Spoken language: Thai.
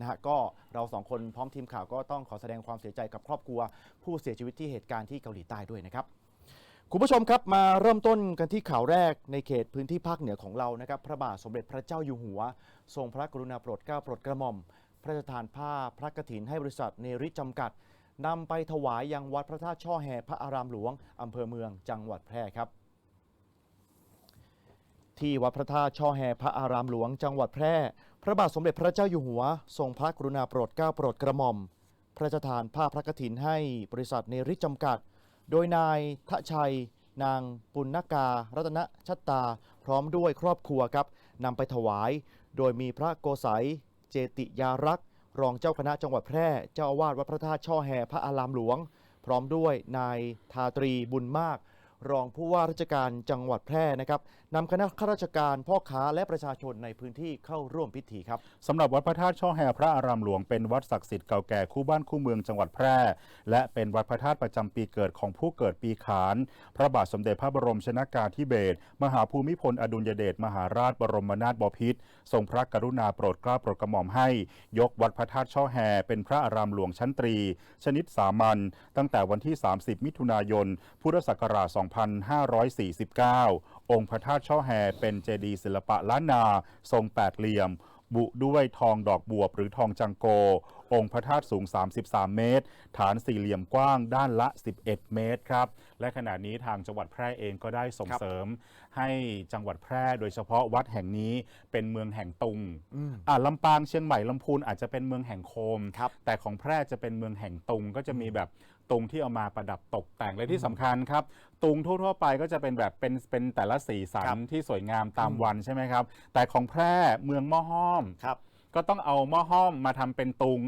นะฮะก็เราสองคนพร้อมทีมข่าวก็ต้องขอแสดงความเสียใจกับครอบครัว ผู้เสียชีวิตที่เหตุการณ์ที่เกาหลีใต้ด้วยนะครับ คุณผู้ชมครับมาเริ่มต้นกันที่ข่าวแรกในเขตพื้นที่ภาคเหนือของเรานะครับพระบาทสมเด็จพระเจ้าอยู่หัว ทรงพระกรุณาโปรดเกล้าโปรดกระหม่อม พระราชทานผ้าพระกฐินให้บริษัทเนริจำกัดนำไปถวายยังวัดพระธาตุช่อแห่พระอารามหลวงอำเภอเมืองจังหวัดแพร่ครับ ที่วัดพระธาตุช่อแห่พระอารามหลวงจังหวัดแพร่ พระบาทสมเด็จพระเจ้าอยู่หัว ทรงพระกรุณาโปรดเกล้าโปรดกระหม่อม พระราชทานผ้าพระกฐินให้บริษัทเนริจำกัด โดยนายทะชัย นางปุณณการัตนชัตตา พร้อมด้วยครอบครัวครับนำไปถวาย โดยมีพระโกสัย เจติยารักษ์รองเจ้าคณะจังหวัดแพร่ เจ้าอาวาสวัดพระธาตุช่อแห่พระอารามหลวง พร้อมด้วยนายทาตรีบุญมาก รองผู้ว่าราชการจังหวัดแพร่นะครับนำคณะข้าราชการพ่อค้าและประชาชนในพื้นที่เข้าร่วมพิธีครับสำหรับวัดพระธาตุช่อแห่พระอารามหลวงเป็นวัดศักดิ์สิทธิ์เก่าแก่คู่บ้านคู่เมืองจังหวัดแพร่ และเป็นวัดพระธาตุประจำปีเกิดของผู้เกิดปีขานพระบาทสมเด็จพระบรมชนากาธิเบศรมหาภูมิพลอดุลยเดชมหาราชบรมนาถบพิตรทรงพระกรุณาโปรดเกล้าโปรดกระหม่อมให้ ยกวัดพระธาตุช่อแห่เป็นพระอารามหลวงชั้นตรี ชนิดสามัญตั้งแต่วันที่ 30 มิถุนายนพุทธศักราช2549 องค์พระธาตุช่อแฮเป็นเจดีย์ศิลปะล้านนา ทรงแปดเหลี่ยม บุด้วยทองดอกบวบหรือทองจังโก องค์พระธาตุสูง 33 เมตร ฐานสี่เหลี่ยมกว้างด้านละ 11 เมตรครับ และขณะนี้ทางจังหวัดแพร่เองก็ได้ส่งครับเสริม ให้จังหวัดแพร่โดยเฉพาะวัดแห่งนี้เป็นเมืองแห่งตุงอืมอ่าลำปางเชียงใหม่ลำพูนอาจจะเป็นเมืองแห่งโคมครับแต่ของแพร่จะเป็นเมืองแห่งตุงก็จะมีแบบตุงที่เอามาประดับตกแต่งและที่สำคัญครับ ตุงทั่วๆไปก็จะเป็นแบบเป็นเป็นแต่ละสีสัครันบที่สวยงามตามอืมวันใช่ไหมครับ แต่ของแพร่เมืองหม้อห้อม ครับ ก็ต้องเอาหม้อห้อมมาทำเป็นตุง